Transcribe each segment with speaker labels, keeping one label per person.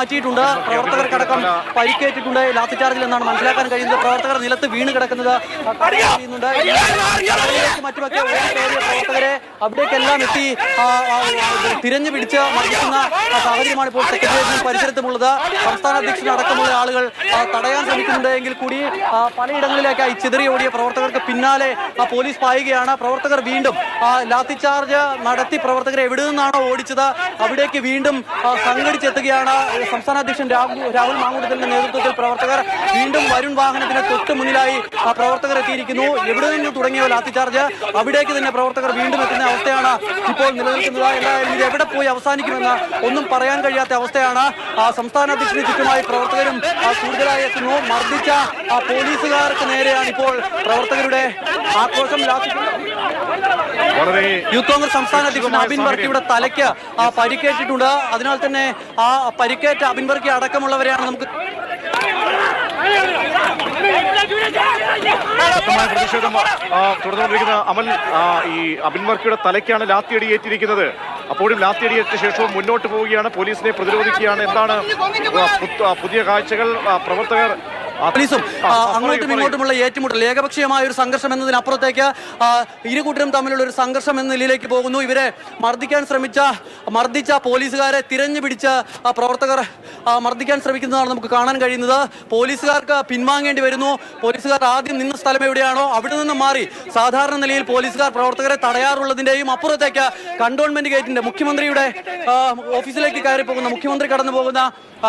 Speaker 1: മാറ്റിയിട്ടുണ്ട്. പ്രവർത്തകർക്കടക്കം പരിക്കേറ്റിട്ടുണ്ട്. ലാത്തി ചാർജിൽ എന്നാണ് മനസ്സിലാക്കാൻ കഴിയുന്നത്. പ്രവർത്തകർ നിലത്ത് വീണ് കിടക്കുന്നത്. ഇതിലേക്ക് മറ്റുമൊക്കെ പ്രവർത്തകരെ അവിടേക്കെല്ലാം എത്തി തിരഞ്ഞു പിടിച്ച് മർദ്ദിക്കുന്ന സാഹചര്യമാണ് ഇപ്പോൾ സെക്രട്ടേറിയറ്റിന് പരിസരത്തുമുള്ളത്. സംസ്ഥാന അധ്യക്ഷൻ അടക്കമുള്ള ആളുകൾ തടയാൻ ശ്രമിക്കുന്നുണ്ട് എങ്കിൽ കൂടി പലയിടങ്ങളിലേക്കായി ചിതറി ഓടിയ പ്രവർത്തകർക്ക് പിന്നാലെ പോലീസ് പായുകയാണ്. പ്രവർത്തകർ വീണ്ടും ലാത്തി ചാർജ് നടത്തി പ്രവർത്തകരെ എവിടെ നിന്നാണോ ഓടിച്ചത് അവിടേക്ക് വീണ്ടും സംഘടിച്ചെത്തുകയാണ്. സംസ്ഥാന അധ്യക്ഷൻ രാഹുൽ മാങ്കൂട്ടത്തിന്റെ നേതൃത്വത്തിൽ പ്രവർത്തകർ വീണ്ടും വരുൺ വാഹനത്തിന് തൊട്ട് മുന്നിലായി പ്രവർത്തകർ എത്തിയിരിക്കുന്നു. എവിടെ നിന്ന് തുടങ്ങിയോ ലാത്തി ചാർജ്? അവിടേക്ക് തന്നെ പ്രവർത്തകർ വീണ്ടും എത്തുന്ന അവസ്ഥയാണ് ഇപ്പോൾ നിലനിൽക്കുന്നത്. എന്തായാലും ഇത് എവിടെ പോയി അവസാനിക്കുമെന്ന് ഒന്നും പറയാൻ കഴിയാത്ത അവസ്ഥയാണ് ആ, സംസ്ഥാന അധ്യക്ഷന് ചുറ്റുമായി പ്രവർത്തകരും ആ, കൂടുതലായി എത്തുന്നു മർദ്ദിച്ച ആ പോലീസുകാർക്ക് നേരെയാണ് ഇപ്പോൾ പ്രവർത്തകരുടെ ആക്രോശം യൂത്ത് കോൺഗ്രസ് സംസ്ഥാന അധ്യക്ഷൻ അബിൻ വർക്കിയുടെ തലയ്ക്ക് ആ, പരിക്കേറ്റിട്ടുണ്ട്. അതിനാൽ തന്നെ ആ പരിക്കേറ്റ അബിൻ വർക്കി അടക്കമുള്ളവരെയാണ് നമുക്ക്
Speaker 2: തുടർന്നുകൊണ്ടിരിക്കുന്ന അമൽ ഈ അബിൻ വർക്കിയുടെ തലയ്ക്കാണ് ലാത്തിയടി ഏറ്റിരിക്കുന്നത്. അപ്പോഴും ലാത്തിയടിയേറ്റ ശേഷവും മുന്നോട്ട് പോവുകയാണ് പോലീസിനെ പ്രതിരോധിക്കുകയാണ്. എന്താണ് പുതിയ കാഴ്ചകൾ പ്രവർത്തകർ
Speaker 1: പോലീസും അങ്ങോട്ടും ഇങ്ങോട്ടുമുള്ള ഏറ്റുമുട്ടൽ ഏകപക്ഷീയമായ ഒരു സംഘർഷം എന്നതിനപ്പുറത്തേക്ക് ഇരുകൂട്ടരും ഇരു കൂട്ടരും തമ്മിലുള്ള ഒരു സംഘർഷം എന്ന നിലയിലേക്ക് പോകുന്നു. ഇവരെ മർദ്ദിക്കാൻ ശ്രമിച്ച മർദ്ദിച്ച പോലീസുകാരെ തിരഞ്ഞു പിടിച്ച ആ, പ്രവർത്തകർ മർദ്ദിക്കാൻ ശ്രമിക്കുന്നതാണ് നമുക്ക് കാണാൻ കഴിയുന്നത്. പോലീസുകാർക്ക് പിൻവാങ്ങേണ്ടി വരുന്നു. പോലീസുകാർ ആദ്യം നിന്ന സ്ഥലം എവിടെയാണോ അവിടെ നിന്ന് മാറി സാധാരണ നിലയിൽ പോലീസുകാർ പ്രവർത്തകരെ തടയാറുള്ളതിന്റെയും അപ്പുറത്തേക്ക് കണ്ടോൺമെന്റ് ഗേറ്റിന്റെ മുഖ്യമന്ത്രിയുടെ ഓഫീസിലേക്ക് കയറി പോകുന്ന മുഖ്യമന്ത്രി കടന്നു പോകുന്ന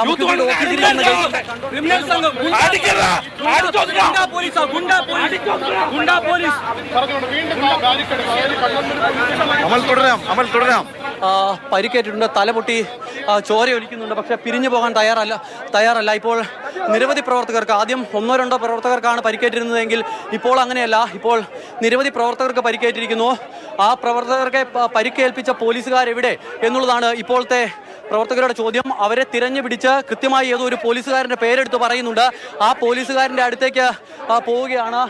Speaker 1: മുഖ്യമന്ത്രി ഓഫീസിലിരിക്കുന്ന ഗേറ്റിന്റെ
Speaker 3: ക്രിമിനൽ സംഘം അടിക്കരുത് ഗുണ്ടാ പോലീസാ ഗുണ്ടാ പോലീസ്. ഗുണ്ടാ പോലീസ്.
Speaker 2: അമൽ തുടരാം അമൽ തുടരാം.
Speaker 1: പരിക്കേറ്റിട്ടുണ്ട് തലപൊട്ടി ചോര ഒലിക്കുന്നുണ്ട് പക്ഷെ പിരിഞ്ഞു പോകാൻ തയ്യാറല്ല തയ്യാറല്ല. ഇപ്പോൾ നിരവധി പ്രവർത്തകർക്ക് ആദ്യം ഒന്നോ രണ്ടോ പ്രവർത്തകർക്കാണ് പരിക്കേറ്റിരുന്നതെങ്കിൽ ഇപ്പോൾ അങ്ങനെയല്ല. ഇപ്പോൾ നിരവധി പ്രവർത്തകർക്ക് പരിക്കേറ്റിരിക്കുന്നു. ആ പ്രവർത്തകർക്ക് പരിക്കേൽപ്പിച്ച പോലീസുകാരെവിടെ എന്നുള്ളതാണ് ഇപ്പോഴത്തെ പ്രവർത്തകരുടെ ചോദ്യം. അവരെ തിരഞ്ഞു പിടിച്ച് കൃത്യമായി ഏതോ ഒരു പോലീസുകാരന്റെ പേരെടുത്ത് പറയുന്നുണ്ട്. ആ പോലീസുകാരന്റെ അടുത്തേക്ക് പോവുകയാണ്.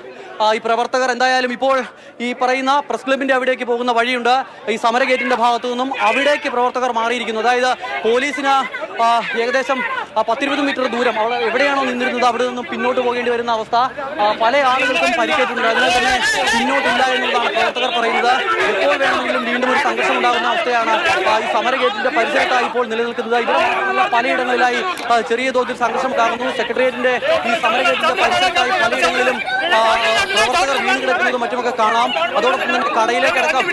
Speaker 1: ഈ പ്രവർത്തകർ എന്തായാലും ഇപ്പോൾ ഈ പറയുന്ന പ്രസ് ക്ലബിന്റെ അവിടേക്ക് പോകുന്ന വഴിയുണ്ട്. ഈ സമരഗേറ്റിന്റെ ഭാഗത്തു നിന്നും അവിടേക്ക് പ്രവർത്തകർ മാറിയിരിക്കുന്നു. അതായത് പോലീസിന് ഏകദേശം പത്തിരുപത് മീറ്റർ ദൂരം അവിടെ എവിടെയാണോ നിന്നിരുന്നത് അവിടെ നിന്നും പിന്നോട്ട് പോകേണ്ടി വരുന്ന അവസ്ഥ. പല ആളുകൾക്കും പരിക്കേറ്റിട്ടുണ്ട്. അതിനാൽ തന്നെ എന്നുള്ളതാണ് പ്രവർത്തകർ പറയുന്നത് എപ്പോൾ വേണമെങ്കിലും വീണ്ടും ഒരു സംഘർഷം ഉണ്ടാകുന്ന അവസ്ഥയാണ് ഈ സമരഗേറ്റിന്റെ പരിസരത്തായി ഇപ്പോൾ നിലനിൽക്കുന്നത്. ഇവിടെ പലയിടങ്ങളിലായി ചെറിയ തോതിൽ സംഘർഷം ഉണ്ടാകുന്നു സെക്രട്ടേറിയറ്റിന്റെ ഈ സമരഗേറ്റിന്റെ പരിസരത്തായി പലയിടങ്ങളിലും പ്രവർത്തകർ വീണ് കിടക്കുന്നതും മറ്റുമൊക്കെ കാണാം. അതോടൊപ്പം തന്നെ കടയിലേക്ക് അടക്കം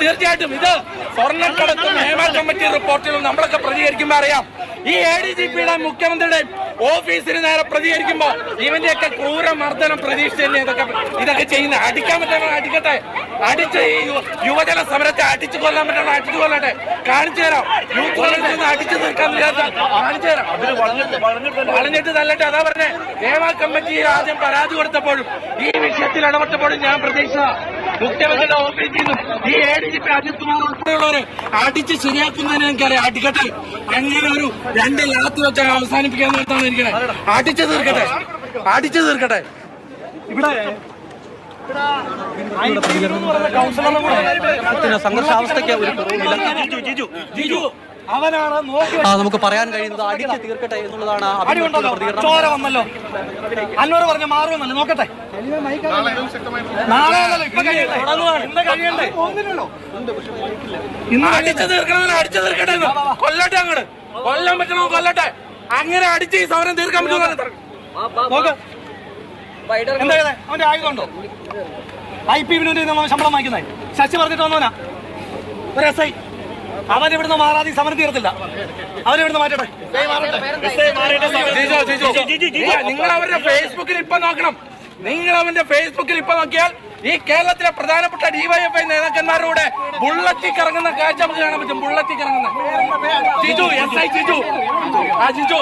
Speaker 3: തീർച്ചയായിട്ടും ഇത് സ്വർണക്കടത്ത് നിയമ കമ്മിറ്റി റിപ്പോർട്ടിലും നമ്മളൊക്കെ പ്രതികരിക്കുമ്പോൾ അറിയാം. ഈ എ ഡി ജി പിയുടെ മുഖ്യമന്ത്രിയുടെയും ഓഫീസിന് നേരെ പ്രതികരിക്കുമ്പോ ഇവന്റെയൊക്കെ ക്രൂര മർദ്ദനം പ്രതീക്ഷിച്ച് ഇതൊക്കെ ഇതൊക്കെ ചെയ്യുന്ന? അടിക്കാൻ പറ്റുന്ന അടിക്കട്ടെ. അടിച്ച് ഈ യുവജന സമരത്തെ അടിച്ചു കൊല്ലാൻ പറ്റണം അടിച്ചു കൊല്ലട്ടെ. കാണിച്ചു തരാം. യൂത്ത് നിന്ന് അടിച്ചു തീർക്കാൻ കാണിച്ചു തരാം. വളഞ്ഞിട്ട് തല്ലട്ടെ. അതാ പറഞ്ഞേ. ദേവാ കമ്മിറ്റി ആദ്യം പരാതി കൊടുത്തപ്പോഴും ഈ വിഷയത്തിൽ ഇടപെട്ടപ്പോഴും ഞാൻ പ്രതീക്ഷിച്ച മുഖ്യമന്ത്രിയുടെ ഓഫീസിൽ നിന്നും ഈ A D G P Ajith Kumar ഉൾപ്പെടെയുള്ളവരെ അടിച്ച് ശരിയാക്കുന്നതിന് എനിക്കറിയാം. അടിക്കട്ടെ. അങ്ങനെ ഒരു രണ്ട് ലാത്തി വെച്ചാൽ അവസാനിപ്പിക്കാൻ നേരത്താണ് ഇരിക്കണേ അടിച്ചു തീർക്കട്ടെ. അടിച്ചു തീർക്കട്ടെ.
Speaker 1: ഇവിടെ സംഘർഷാവസ്ഥയ്ക്ക് ഒരു കുറവുമില്ല
Speaker 3: അവനാണ്
Speaker 1: നമുക്ക് പറയാൻ കഴിയുന്നത് അടിച്ച് തീർക്കട്ടെ എന്നുള്ളതാണ്
Speaker 3: ചോര വന്നല്ലോ. അന്നോട് പറഞ്ഞ മാറുമെന്നല്ലോ നോക്കട്ടെ? ഇന്ന് അടിച്ചു തീർക്കണമെന്ന് അടിച്ചു തീർക്കട്ടെ. കൊല്ലട്ടെ അങ്ങോട്ട് കൊല്ലാൻ പറ്റണോ? കൊല്ലട്ടെ. അങ്ങനെ അടിച്ച് ഈ സമരം തീർക്കാൻ പറ്റുമോ നോക്ക്. എന്താ? അവന്റെ ആയുധം ഉണ്ടോ? ഐ പി വിനുവിന്റെ ശമ്പളം വാങ്ങിക്കുന്നേ. ശശി പറഞ്ഞിട്ട് വന്നോനാ ഒരു എസ് ഐ. അവൻ ഇവിടുന്ന് മാറാതെ ഈ സമരം തീർത്തില്ല അവരിവിടുന്ന് മാറ്റട്ടെ. നിങ്ങൾ അവരുടെ ഫേസ്ബുക്കിൽ ഇപ്പൊ നോക്കണം. നിങ്ങൾ അവന്റെ ഫേസ്ബുക്കിൽ ഇപ്പൊ നോക്കിയാൽ ഈ കേരളത്തിലെ പ്രധാനപ്പെട്ട ഡിവൈഎഫ്ഐ നേതാക്കന്മാരുടെ ബുള്ളറ്റി കറങ്ങുന്ന കാഴ്ച നമുക്ക് കാണാൻ പറ്റും. ബുള്ളത്തി കറങ്ങുന്ന. Jiju S I Jiju. ആ ജിജു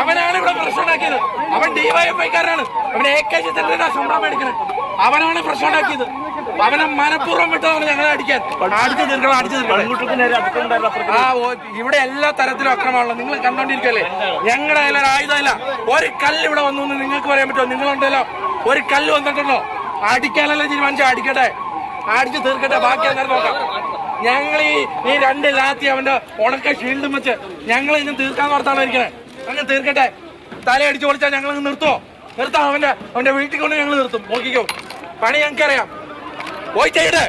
Speaker 3: അവനാണ് ഇവിടെ പ്രശ്നം ഉണ്ടാക്കിയത് അവൻ ഡിവൈഎഫ്ഐക്കാരനാണ് അവൻ എ കെ ജി സെന്ററിന്റെ ശമ്പളം മേടിക്കുന്നത്. അവനാണ് പ്രശ്നം ഉണ്ടാക്കിയത് അവനെ മനഃപൂർവം വിട്ടതാണ് ഞങ്ങളെ അടിക്കാൻ. അടിച്ചു തീർക്കണം അടിച്ചു തീർക്കണം. ആ ഇവിടെ എല്ലാ തരത്തിലും അക്രമമാണല്ലോ. നിങ്ങൾ കണ്ടോണ്ടിരിക്കല്ലേ? ഞങ്ങളുടെ ആയുധമില്ല. ഒരു കല്ല് ഇവിടെ വന്നു നിങ്ങൾക്ക് പറയാൻ പറ്റുമോ? നിങ്ങളുണ്ടല്ലോ. ഒരു കല്ല് വന്നിട്ടുണ്ടോ? അടിക്കാനല്ലേ തീരുമാനിച്ചാൽ അടിക്കട്ടെ. അടിച്ചു തീർക്കട്ടെ. ബാക്കി അന്നേരം നോക്കാം. ഞങ്ങൾ ഈ ഈ രണ്ട് രാത്രി അവന്റെ ഉണക്ക ഷീൽഡും വെച്ച് ഞങ്ങൾ ഇന്ന് തീർക്കാൻ നടത്താണ് ഇരിക്കണേ. അങ്ങ് തീർക്കട്ടെ. തലയടിച്ച് പൊളിച്ചാൽ ഞങ്ങൾ നിർത്തുമോ നിർത്താം. അവന്റെ അവന്റെ വീട്ടിൽ കൊണ്ട് ഞങ്ങൾ നിർത്തും. നോക്കിക്കോ. പണി ഞങ്ങൾക്കറിയാം. പോയി ചെയ്യട്ടെ.